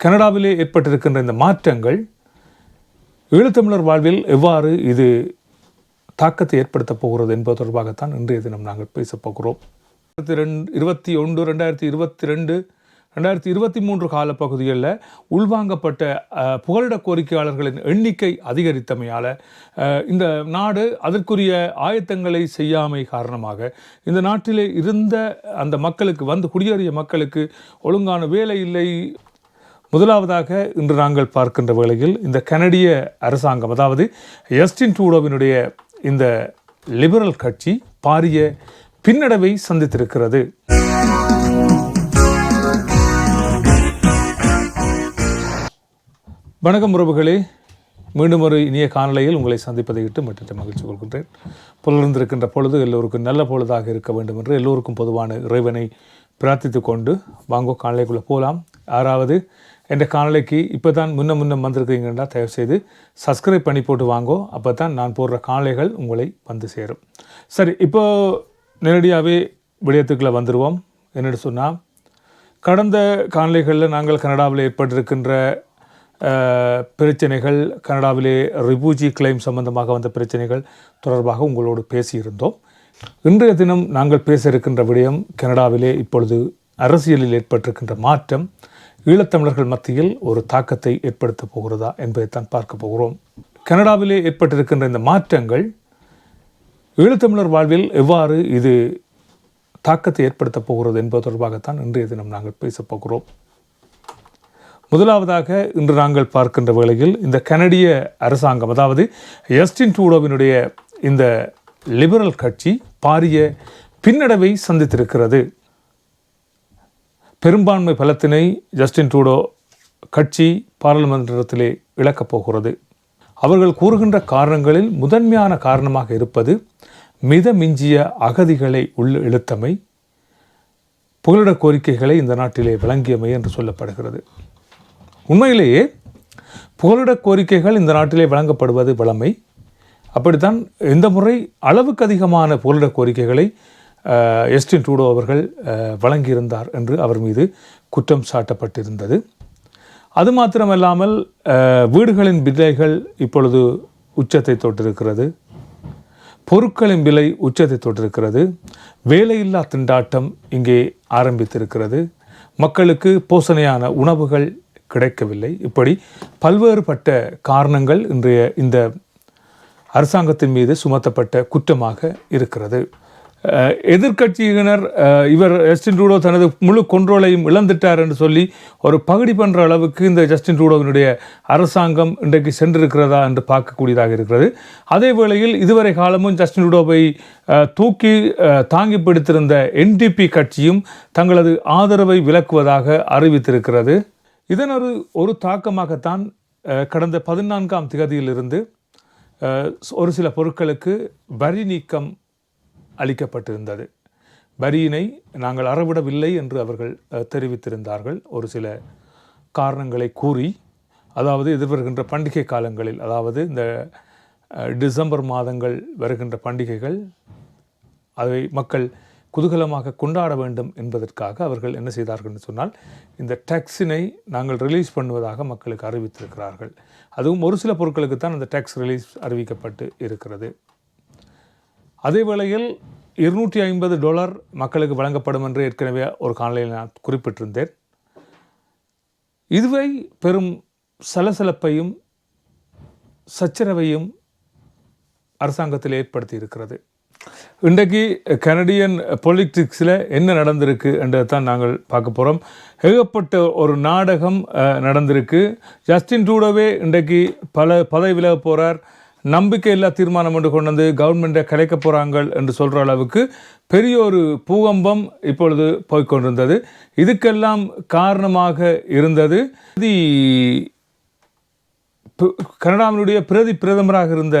கனடாவிலே ஏற்பட்டிருக்கின்ற இந்த மாற்றங்கள் ஈழத்தமிழர் வாழ்வில் எவ்வாறு இது தாக்கத்தை ஏற்படுத்தப் போகிறது என்பது தொடர்பாகத்தான் இன்றைய தினம் நாங்கள் பேசப் போகிறோம். இருபத்தி ரெண்டு இருபத்தி ஒன்று ரெண்டாயிரத்தி இருபத்தி ரெண்டு ரெண்டாயிரத்தி இருபத்தி மூன்று காலப்பகுதிகளில் உள்வாங்கப்பட்ட புகலிட கோரிக்கையாளர்களின் எண்ணிக்கை அதிகரித்தமையால் இந்த நாடு அதற்குரிய ஆயத்தங்களை செய்யாமை காரணமாக இந்த நாட்டிலே இருந்த அந்த மக்களுக்கு வந்து குடியேறிய மக்களுக்கு ஒழுங்கான வேலை இல்லை முதலாவதாக இன்று நாங்கள் பார்க்கின்ற வேளையில் இந்த கனடிய அரசாங்கம் அதாவது எஸ்டின் டூடோவினுடைய இந்த லிபரல் கட்சி பாரிய பின்னடைவை சந்தித்திருக்கிறது. வணக்கம் உறவுகளே. மீண்டும் ஒரு இனிய காணொளியில் உங்களை சந்திப்பதை இட்டு மற்ற மகிழ்ச்சி கொள்கின்றேன். புலர்ந்திருக்கின்ற பொழுது எல்லோருக்கும் நல்ல பொழுதாக இருக்க வேண்டும் என்று எல்லோருக்கும் பொதுவான இறைவனை பிரார்த்தித்து கொண்டு வாங்கோ காணொளிக்குள்ளே போகலாம். யாராவது என்ற காணொலிக்கு இப்போ தான் முன்ன முன்ன வந்திருக்கீங்கன்னா தயவு செய்து சப்ஸ்கிரைப் பண்ணி போட்டு வாங்கோ. அப்போ தான் நான் போடுற காணொலிகள் உங்களை வந்து சேரும். சரி இப்போ நேரடியாகவே விடயத்துக்குள்ளே வந்துடுவோம் என்னென்னு சொன்னால் கடந்த காணொலிகளில் நாங்கள் கனடாவில் ஏற்பட்டிருக்கின்ற பிரச்சனைகள் கனடாவிலே ரிபூஜி கிளைம் சம்பந்தமாக வந்த பிரச்சனைகள் தொடர்பாக உங்களோடு பேசியிருந்தோம். இன்றைய தினம் நாங்கள் பேச இருக்கின்ற விடயம் கனடாவிலே இப்பொழுது அரசியலில் ஏற்பட்டிருக்கின்ற மாற்றம். ஈழத்தமிழர்கள் மத்தியில் ஒரு தாக்கத்தை ஏற்படுத்த போகிறதா என்பதைத்தான் பார்க்க போகிறோம். கனடாவிலே ஏற்பட்டிருக்கின்ற இந்த மாற்றங்கள் ஈழத்தமிழர் வாழ்வில் எவ்வாறு இது தாக்கத்தை ஏற்படுத்தப் போகிறது என்பது தொடர்பாகத்தான் இன்றைய தினம் நாங்கள் பேசப் போகிறோம். முதலாவதாக இன்று நாங்கள் பார்க்கின்ற வேளையில் இந்த கனடிய அரசாங்கம் அதாவது எஸ்டின் டூடோவினுடைய இந்த லிபரல் கட்சி பாரிய பின்னடைவை சந்தித்திருக்கிறது. பெரும்பான்மை பலத்தினை ஜஸ்டின் ட்ரூடோ கட்சி பாராளுமன்றத்திலே இழக்கப் போகிறது. அவர்கள் கூறுகின்ற காரணங்களில் முதன்மையான காரணமாக இருப்பது மித மிஞ்சிய அகதிகளை உள்ள இழுத்தமை புகலிட கோரிக்கைகளை இந்த நாட்டிலே வழங்கியமை என்று சொல்லப்படுகிறது. உண்மையிலேயே புகலிட கோரிக்கைகள் இந்த நாட்டிலே வழங்கப்படுவது வழமை அப்படித்தான் இந்த முறை அளவுக்கு அதிகமான புகலிட கோரிக்கைகளை எஸ்டின் டூடோ அவர்கள் வழங்கியிருந்தார் என்று அவர் மீது குற்றம் சாட்டப்பட்டிருந்தது. அது மாத்திரமல்லாமல் வீடுகளின் விலைகள் இப்பொழுது உச்சத்தை தொட்டிருக்கிறது. பொருட்களின் விலை உச்சத்தை தொட்டிருக்கிறது. வேலையில்லா திண்டாட்டம் இங்கே ஆரம்பித்திருக்கிறது. மக்களுக்கு போசனையான உணவுகள் கிடைக்கவில்லை. இப்படி பல்வேறுபட்ட காரணங்கள் இன்றைய இந்த அரசாங்கத்தின் மீது சுமத்தப்பட்ட குற்றமாக இருக்கிறது. எதிர்கட்சியினர் எதிர்க்கட்சியினர் இவர் ஜஸ்டின் ட்ரூடோ தனது முழு கொன்றோலையும் இழந்துட்டார் என்று சொல்லி ஒரு பகுடி பண்ணுற அளவுக்கு இந்த ஜஸ்டின் ட்ரூடோவினுடைய அரசாங்கம் இன்றைக்கு சென்றிருக்கிறதா என்று பார்க்கக்கூடியதாக இருக்கிறது. அதே வேளையில் இதுவரை காலமும் ஜஸ்டின் ட்ரூடோவை தூக்கி தாங்கி பிடித்திருந்த என்டிபி கட்சியும் தங்களது ஆதரவை விலக்குவதாக அறிவித்திருக்கிறது. இதன் ஒரு ஒரு தாக்கமாகத்தான் கடந்த பதினான்காம் திகதியிலிருந்து ஒரு சில பொருட்களுக்கு வரி நீக்கம் அளிக்கப்பட்டிருந்தது. வரியினை நாங்கள் அறவிடவில்லை என்று அவர்கள் தெரிவித்திருந்தார்கள். ஒரு சில காரணங்களை கூறி அதாவது எதிர்வருகின்ற பண்டிகை காலங்களில் அதாவது இந்த டிசம்பர் மாதங்கள் வருகின்ற பண்டிகைகள் அதை மக்கள் குதூகலமாக கொண்டாட வேண்டும் என்பதற்காக அவர்கள் என்ன செய்தார்கள் என்று சொன்னால் இந்த டேக்ஸினை நாங்கள் ரிலீஸ் பண்ணுவதாக மக்களுக்கு அறிவித்திருக்கிறார்கள். அதுவும் ஒரு சில பொருட்களுக்கு தான் அந்த டேக்ஸ் ரிலீஸ் அறிவிக்கப்பட்டு இருக்கிறது. அதே வேளையில் இருநூற்றி ஐம்பது டாலர் மக்களுக்கு வழங்கப்படும் என்று ஏற்கனவே ஒரு காணொலியில் நான் குறிப்பிட்டிருந்தேன். இதுவை பெரும் சலசலப்பையும் சச்சரவையும் அரசாங்கத்தில் ஏற்படுத்தி இருக்கிறது. இன்றைக்கு கனடியன் பொலிட்டிக்ஸில் என்ன நடந்திருக்கு என்றதை தான் நாங்கள் பார்க்க போகிறோம் ஏகப்பட்ட ஒரு நாடகம் நடந்திருக்கு. ஜஸ்டின் ட்ரூடோவே இன்றைக்கு பல பதவி விலக போகிறார் நம்பிக்கையில்லா தீர்மானம் என்று கொண்டு வந்து கவர்மெண்ட்டை கலைக்க போகிறாங்க என்று சொல்கிற அளவுக்கு பெரிய ஒரு பூகம்பம் இப்பொழுது போய்க்கொண்டிருந்தது. இதுக்கெல்லாம் காரணமாக இருந்தது. இது கனடாவினுடைய பிரதி பிரதமராக இருந்த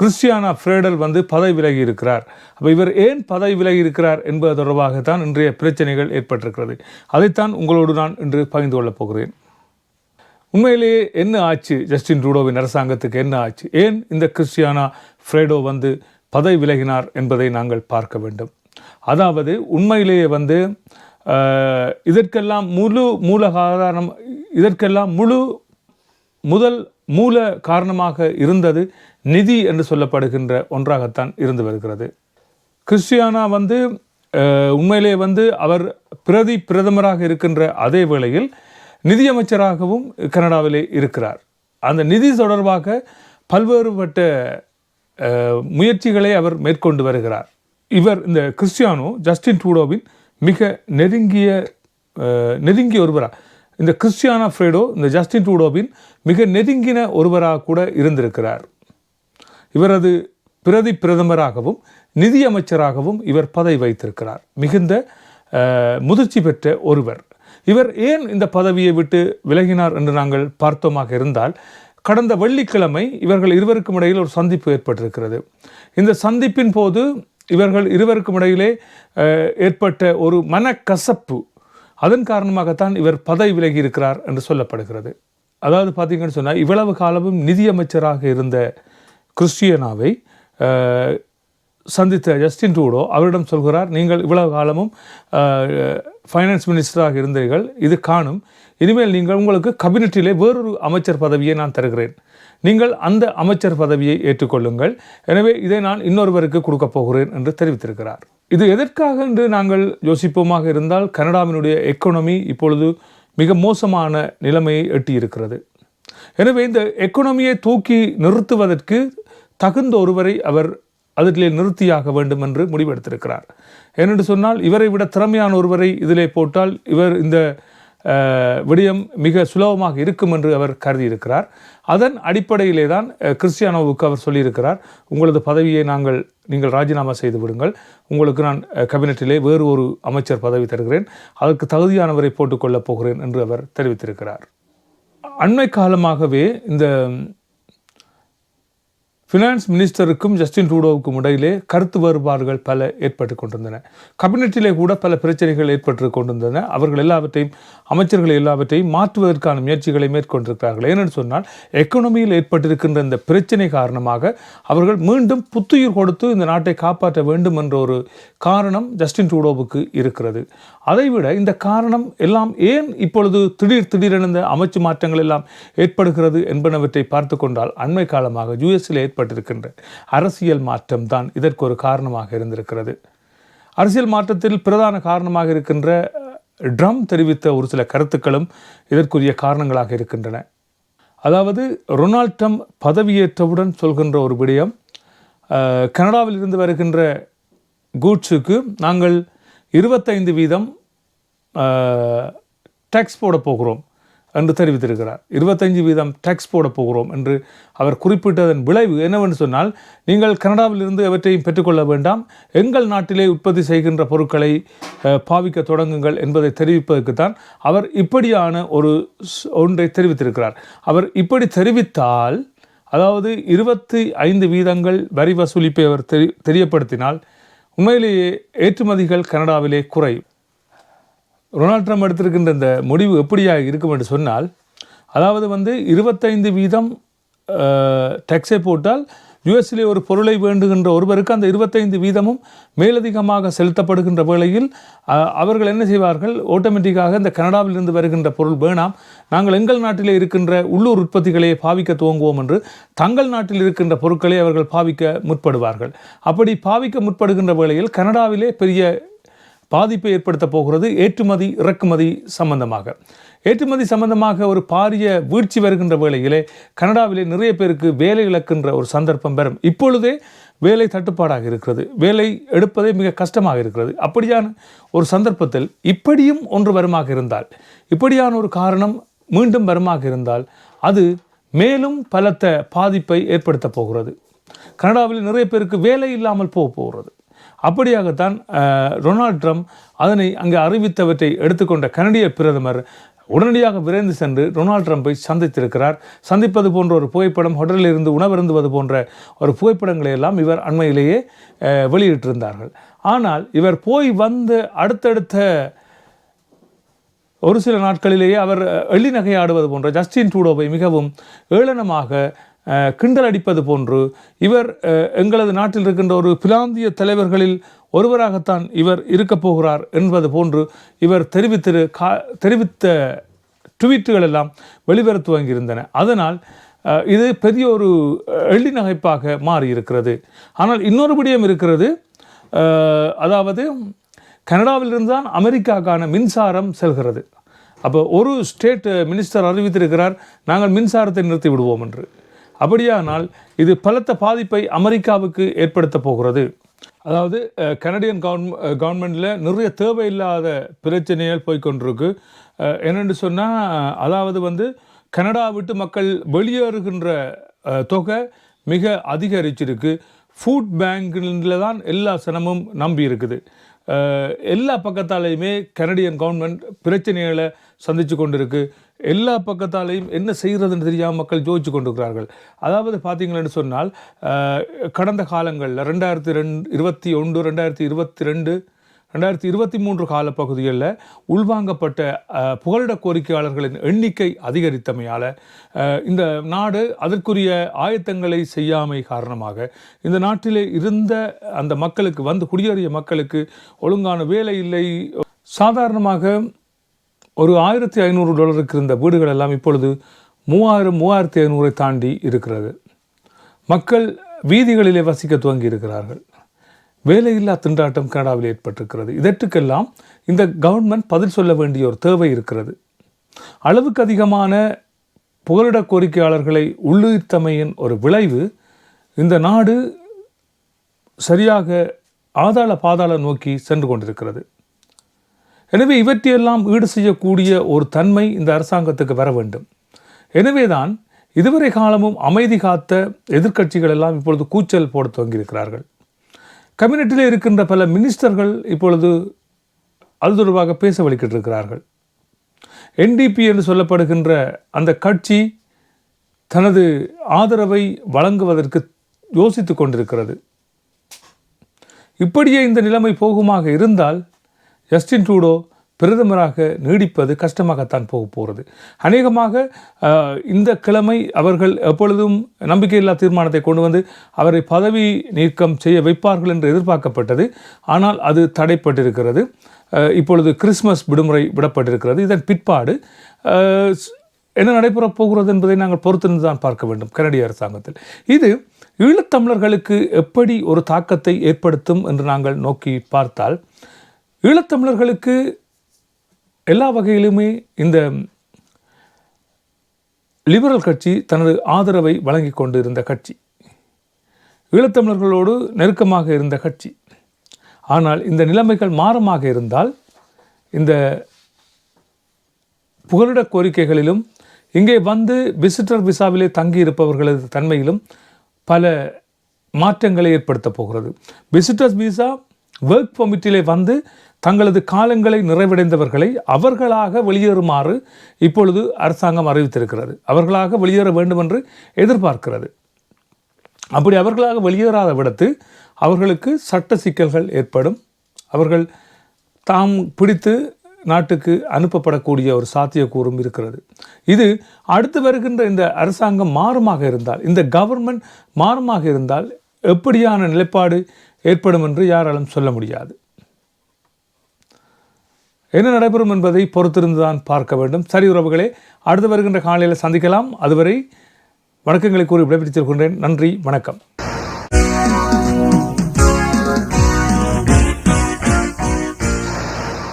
கிறிஸ்டியானா ஃப்ரேடல் வந்து பதவி விலகி இருக்கிறார். அப்போ இவர் ஏன் பதவி விலகி இருக்கிறார் என்பது தொடர்பாகத்தான் இன்றைய பிரச்சனைகள் ஏற்பட்டிருக்கிறது. அதைத்தான் உங்களோடு நான் இன்று பகிர்ந்து கொள்ளப் போகிறேன். உண்மையிலேயே என்ன ஆச்சு? ஜஸ்டின் ரூடோவின் அரசாங்கத்துக்கு என்ன ஆச்சு? ஏன் இந்த கிறிஸ்டியானா ஃப்ரேடோ வந்து பதவி விலகினார் என்பதை நாங்கள் பார்க்க வேண்டும். அதாவது உண்மையிலேயே வந்து இதற்கெல்லாம் முழு மூல காரணம் இதற்கெல்லாம் முழு முதல் மூல காரணமாக இருந்தது நிதி என்று சொல்லப்படுகின்ற ஒன்றாகத்தான் இருந்து வருகிறது. கிறிஸ்டியானா வந்து உண்மையிலேயே உண்மையிலே வந்து அவர் பிரதி பிரதமராக இருக்கின்ற அதே வேளையில் நிதியமைச்சராகவும் கனடாவிலே இருக்கிறார். அந்த நிதி தொடர்பாக பல்வேறுபட்ட முயற்சிகளை அவர் மேற்கொண்டு வருகிறார். இவர் இந்த கிறிஸ்டியானோ ஜஸ்டின் ட்ரூடோவின் மிக நெருங்கிய நெருங்கிய ஒருவராக இந்த கிறிஸ்டியானா ஃப்ரேடோ இந்த ஜஸ்டின் ட்ரூடோவின் மிக நெருங்கின ஒருவராக கூட இருந்திருக்கிறார். இவரது பிரதி பிரதமராகவும் நிதியமைச்சராகவும் இவர் பதவி வைத்திருக்கிறார். மிகுந்த முதிர்ச்சி பெற்ற ஒருவர். இவர் ஏன் இந்த பதவியை விட்டு விலகினார் என்று நாங்கள் பார்த்தோமாக இருந்தால் கடந்த வெள்ளிக்கிழமை இவர்கள் இருவருக்கும் இடையில் ஒரு சந்திப்பு ஏற்பட்டிருக்கிறது. இந்த சந்திப்பின் போது இவர்கள் இருவருக்கும் இடையிலே ஏற்பட்ட ஒரு மனக்கசப்பு அதன் காரணமாகத்தான் இவர் பதவி விலகி இருக்கிறார் என்று சொல்லப்படுகிறது. அதாவது பார்த்தீங்கன்னு சொன்னால் இவ்வளவு காலமும் நிதியமைச்சராக இருந்த கிறிஸ்டியனாவை சந்தித்த ஜஸ்டின் ட்ரூடோ அவரிடம் சொல்கிறார் நீங்கள் இவ்வளவு காலமும் ஃபைனான்ஸ் மினிஸ்டராக இருந்தீர்கள். இது காணும். இனிமேல் நீங்கள் உங்களுக்கு கபினட்டிலே வேறொரு அமைச்சர் பதவியை நான் தருகிறேன். நீங்கள் அந்த அமைச்சர் பதவியை ஏற்றுக்கொள்ளுங்கள். எனவே இதை நான் இன்னொருவருக்கு கொடுக்கப் போகிறேன் என்று தெரிவித்திருக்கிறார். இது எதற்காக என்று நாங்கள் யோசிப்போமாக இருந்தால் கனடாவினுடைய எக்கனமி இப்பொழுது மிக மோசமான நிலைமையை எட்டியிருக்கிறது. எனவே இந்த எக்கனமியை தூக்கி நிறுத்துவதற்கு தகுந்த ஒருவரை அவர் அதிலே நிறுத்தியாக வேண்டும் என்று முடிவெடுத்திருக்கிறார். ஏனென்று சொன்னால் இவரை விட திறமையான ஒருவரை இதிலே போட்டால் இவர் இந்த விடயம் மிக சுலபமாக இருக்கும் என்று அவர் கருதியிருக்கிறார். அதன் அடிப்படையிலே தான் கிறிஸ்டியானோவுக்கு அவர் சொல்லியிருக்கிறார் உங்களது பதவியை நாங்கள் நீங்கள் ராஜினாமா செய்து விடுங்கள். உங்களுக்கு நான் அஹ், கேபினட்டிலே வேறு ஒரு அமைச்சர் பதவி தருகிறேன். அதற்கு தகுதியானவரை போட்டுக்கொள்ளப் போகிறேன் என்று அவர் தெரிவித்திருக்கிறார். அண்மை காலமாகவே இந்த ஃபினான்ஸ் மினிஸ்டருக்கும் ஜஸ்டின் ட்ரூடோவுக்கும் இடையிலே கருத்து வேறுபாடுகள் பல ஏற்பட்டு கொண்டிருந்தன. கபினெட்டிலே கூட பல பிரச்சனைகள் ஏற்பட்டு கொண்டிருந்தன. அவர்கள் எல்லாவற்றையும் அமைச்சர்கள் எல்லாவற்றையும் மாற்றுவதற்கான முயற்சிகளை மேற்கொண்டிருக்கிறார்கள். ஏனென்று சொன்னால் எக்கனமியில் ஏற்பட்டிருக்கின்ற இந்த பிரச்சனை காரணமாக அவர்கள் மீண்டும் புத்துயிர் கொடுத்து இந்த நாட்டை காப்பாற்ற வேண்டும் என்ற ஒரு காரணம் ஜஸ்டின் ட்ரூடோவுக்கு இருக்கிறது. அதைவிட இந்த காரணம் எல்லாம் ஏன் இப்பொழுது திடீர் திடீரென இந்த அமைச்சு மாற்றங்கள் எல்லாம் ஏற்படுகிறது என்பனவற்றை பார்த்து கொண்டால் அண்மை காலமாக யுஎஸ்ல ஏற்பட்டிருக்கின்ற அரசியல் மாற்றம் தான் இதற்கு ஒரு காரணமாக இருந்திருக்கிறது. அரசியல் மாற்றத்தில் பிரதான காரணமாக இருக்கின்ற ட்ரம் தெரிவித்த ஒரு சில கருத்துக்களும் இதற்குரிய காரணங்களாக இருக்கின்றன. அதாவது ரொனால்ட் ட்ரம்ப் பதவியேற்றவுடன் சொல்கின்ற ஒரு விடயம் கனடாவில் இருந்து வருகின்ற கூட்ஸுக்கு நாங்கள் இருபத்தைந்து வீதம் டேக்ஸ் போட போகிறோம். என்று தெரிவித்திருக்கிறார். இருபத்தஞ்சு வீதம் டேக்ஸ் போட போகிறோம் என்று அவர் குறிப்பிட்டதன் விளைவு என்னவென்று சொன்னால் நீங்கள் கனடாவிலிருந்து எவற்றையும் பெற்றுக்கொள்ள வேண்டாம். எங்கள் நாட்டிலே உற்பத்தி செய்கின்ற பொருட்களை பாவிக்க தொடங்குங்கள் என்பதை தெரிவிப்பதற்குத்தான் அவர் இப்படியான ஒரு ஒன்றை தெரிவித்திருக்கிறார். அவர் இப்படி தெரிவித்தால் அதாவது இருபத்தி ஐந்து வீதங்கள் வரி வசூலிப்பை அவர் தெரி தெரியப்படுத்தினால் உண்மையிலேயே ஏற்றுமதிகள் கனடாவிலே குறையும். ரொனால்ட் ட்ரம்ப் எடுத்திருக்கின்ற இந்த முடிவு எப்படியாக இருக்கும் என்று சொன்னால் அதாவது வந்து இருபத்தைந்து வீதம் டேக்ஸை போட்டால் யுஎஸ்லே ஒரு பொருளை வேண்டுகின்ற ஒருவருக்கு அந்த இருபத்தைந்து வீதமும் மேலதிகமாக செலுத்தப்படுகின்ற வேளையில் அவர்கள் என்ன செய்வார்கள்? ஆட்டோமேட்டிக்காக இந்த கனடாவிலிருந்து வருகின்ற பொருள் வேணாம். நாங்கள் எங்கள் நாட்டிலே இருக்கின்ற உள்ளூர் உற்பத்திகளை பாவிக்க துவங்குவோம் என்று தங்கள் நாட்டில் இருக்கின்ற பொருட்களை அவர்கள் பாவிக்க முற்படுவார்கள். அப்படி பாவிக்க முற்படுகின்ற வேளையில் கனடாவிலே பெரிய பாதிப்பை ஏற்படுத்த போகிறது ஏற்றுமதி இறக்குமதி சம்பந்தமாக. ஏற்றுமதி சம்பந்தமாக ஒரு பாரிய வீழ்ச்சி வருகின்ற வேளையிலே கனடாவிலே நிறைய பேருக்கு வேலை இழக்கின்ற ஒரு சந்தர்ப்பம் பெறும் இப்பொழுதே வேலை தட்டுப்பாடாக இருக்கிறது. வேலை எடுப்பதே மிக கஷ்டமாக இருக்கிறது. அப்படியான ஒரு சந்தர்ப்பத்தில் இப்படியும் ஒன்று வருமாக இருந்தால் இப்படியான ஒரு காரணம் மீண்டும் வருமாக இருந்தால் அது மேலும் பலத்த பாதிப்பை ஏற்படுத்த போகிறது. கனடாவில் நிறைய பேருக்கு வேலை இல்லாமல் போக போகிறது. அப்படியாகத்தான் ரொனால்ட் டொனால்ட் ட்ரம்ப் அதனை அங்கே அறிவித்தவற்றை எடுத்துக்கொண்ட கனடிய பிரதமர் உடனடியாக விரைந்து சென்று டொனால்ட் ட்ரம்ப்பை சந்தித்திருக்கிறார். சந்திப்பது போன்ற ஒரு புகைப்படம் ஹோட்டலில் இருந்து உணவருந்துவது போன்ற ஒரு புகைப்படங்களை எல்லாம் இவர் அண்மையிலேயே வெளியிட்டிருந்தார்கள். ஆனால் இவர் போய் வந்து அடுத்தடுத்த ஒரு சில நாட்களிலேயே அவர் எள்ளி நகையாடுவது போன்ற ஜஸ்டின் டூடோவை மிகவும் ஏளனமாக கிண்டல் அடிப்பது போன்று இவர் எங்களது நாட்டில் இருக்கின்ற ஒரு பிராந்திய தலைவர்களில் ஒருவராகத்தான் இவர் இருக்கப் போகிறார் என்பது போன்று இவர் தெரிவித்திரு கா தெரிவித்த ட்வீட்டுகள் எல்லாம் வெளிவர துவங்கியிருந்தன அதனால் இது பெரிய ஒரு எள்ளி நகைப்பாக மாறி இருக்கிறது ஆனால் இன்னொரு விடயம் இருக்கிறது அதாவது கனடாவிலிருந்து தான் அமெரிக்காக்கான மின்சாரம் செல்கிறது. அப்போ ஒரு ஸ்டேட் மினிஸ்டர் அறிவித்திருக்கிறார் நாங்கள் மின்சாரத்தை நிறுத்தி விடுவோம் என்று. அப்படியானால் இது பலத்த பாதிப்பை அமெரிக்காவுக்கு ஏற்படுத்த போகிறது. அதாவது கனடியன் கவர்ன் கவர்மெண்ட்டில் நிறைய தேவையில்லாத பிரச்சனைகள் போய்க்கொண்டிருக்கு. என்னென்னு சொன்னால் அதாவது வந்து கனடா விட்டு மக்கள் வெளியேறுகின்ற தொகை மிக அதிகரிச்சிருக்கு. ஃபுட் பேங்கில் தான் எல்லா சனமும் நம்பி இருக்குது எல்லா பக்கத்தாலையுமே கனடியன் கவர்மெண்ட் பிரச்சனைகளை சந்தித்து கொண்டிருக்கு. எல்லா பக்கத்தாலையும் என்ன செய்கிறதுன்னு தெரியாமல் மக்கள் ஜோதிச்சு கொண்டிருக்கிறார்கள். அதாவது பார்த்தீங்களன்னு சொன்னால் கடந்த காலங்களில் ரெண்டாயிரத்தி ரெண்டு இருபத்தி ஒன்று ரெண்டாயிரத்தி இருபத்தி ரெண்டு ரெண்டாயிரத்தி இருபத்தி மூன்று காலப்பகுதிகளில் உள்வாங்கப்பட்ட புகலிட கோரிக்கையாளர்களின் எண்ணிக்கை அதிகரித்தமையால் இந்த நாடு அதற்குரிய ஆயத்தங்களை செய்யாமை காரணமாக இந்த நாட்டிலே இருந்த அந்த மக்களுக்கு வந்து குடியேறிய மக்களுக்கு ஒழுங்கான வேலை இல்லை. சாதாரணமாக ஒரு ஆயிரத்தி ஐநூறு டாலருக்கு இருந்த வீடுகள் எல்லாம் இப்பொழுது மூவாயிரம் மூவாயிரத்தி ஐநூறை தாண்டி இருக்கிறது. மக்கள் வீதிகளிலே வசிக்க துவங்கி இருக்கிறார்கள். வேலையில்லா திண்டாட்டம் கனடாவில் ஏற்பட்டிருக்கிறது. இதற்கெல்லாம் இந்த கவர்மெண்ட் பதில் சொல்ல வேண்டிய ஒரு தேவை இருக்கிறது. அளவுக்கு அதிகமான புகலிட கோரிக்கையாளர்களை உள்ளிருத்தமையின் ஒரு விளைவு இந்த நாடு சரியாக ஆதாள பாதாள நோக்கி சென்று கொண்டிருக்கிறது. எனவே இவற்றையெல்லாம் ஈடு செய்யக்கூடிய ஒரு தன்மை இந்த அரசாங்கத்துக்கு வர வேண்டும். எனவேதான் இதுவரை காலமும் அமைதி காத்த எதிர்க்கட்சிகள் எல்லாம் இப்பொழுது கூச்சல் போட துவங்கியிருக்கிறார்கள். கம்யூனிட்டியில் இருக்கின்ற பல மினிஸ்டர்கள் இப்பொழுது அது தொடர்பாக பேச வலிக்கிட்டிருக்கிறார்கள். என்டிபி என்று சொல்லப்படுகின்ற அந்த கட்சி தனது ஆதரவை வழங்குவதற்கு யோசித்துக் கொண்டிருக்கிறது. இப்படியே இந்த நிலைமை போகுமாக இருந்தால் ஜஸ்டின் ட்ரூடோ பிரதமராக நீடிப்பது கஷ்டமாகத்தான் போக போகிறது. அநேகமாக இந்த கிழமை அவர்கள் எப்பொழுதும் நம்பிக்கையில்லா தீர்மானத்தை கொண்டு வந்து அவரை பதவி நீக்கம் செய்ய வைப்பார்கள் என்று எதிர்பார்க்கப்பட்டது. ஆனால் அது தடைப்பட்டிருக்கிறது. இப்பொழுது கிறிஸ்மஸ் விடுமுறை விடப்பட்டிருக்கிறது. இதன் பிற்பாடு என்ன நடைபெறப் போகிறது என்பதை நாங்கள் பொறுத்திருந்து தான் பார்க்க வேண்டும் கனடிய அரசாங்கத்தில். இது ஈழத்தமிழர்களுக்கு எப்படி ஒரு தாக்கத்தை ஏற்படுத்தும் என்று நாங்கள் நோக்கி பார்த்தால் ஈழத்தமிழர்களுக்கு எல்லா வகையிலுமே இந்த லிபரல் கட்சி தனது ஆதரவை வழங்கி கொண்டு இருந்த கட்சி. ஈழத்தமிழர்களோடு நெருக்கமாக இருந்த கட்சி. ஆனால் இந்த நிலைமைகள் மாறமாக இருந்தால் இந்த புகலிட கோரிக்கைகளிலும் இங்கே வந்து விசிட்டர் விசாவிலே தங்கி இருப்பவர்களது தன்மையிலும் பல மாற்றங்களை ஏற்படுத்தப் போகிறது. விசிட்டர்ஸ் விசா ஒர்க் பொமிட்டிலே வந்து தங்களது காலங்களை நிறைவடைந்தவர்களை அவர்களாக வெளியேறுமாறு இப்பொழுது அரசாங்கம் அறிவித்திருக்கிறது. அவர்களாக வெளியேற வேண்டும் என்று எதிர்பார்க்கிறது. அப்படி அவர்களாக வெளியேறாத விடத்து அவர்களுக்கு சட்ட சிக்கல்கள் ஏற்படும். அவர்கள் தாம் பிடித்து நாட்டுக்கு அனுப்பப்படக்கூடிய ஒரு சாத்தியக்கூறும் இருக்கிறது. இது அடுத்து வருகின்ற இந்த அரசாங்கம் மாறுமாக இருந்தால் இந்த கவர்மெண்ட் மாறுமாக இருந்தால் எப்படியான நிலைப்பாடு ஏற்படும் என்று யாராலும் சொல்ல முடியாது. என்ன நடைபெறும் என்பதை பொறுத்திருந்து தான் பார்க்க வேண்டும். சரி உறவுகளே அடுத்து வருகின்ற காலையில் சந்திக்கலாம். அதுவரை வணக்கங்களை கூறி விடைபெற்றுக் கொண்டேன் நன்றி வணக்கம்.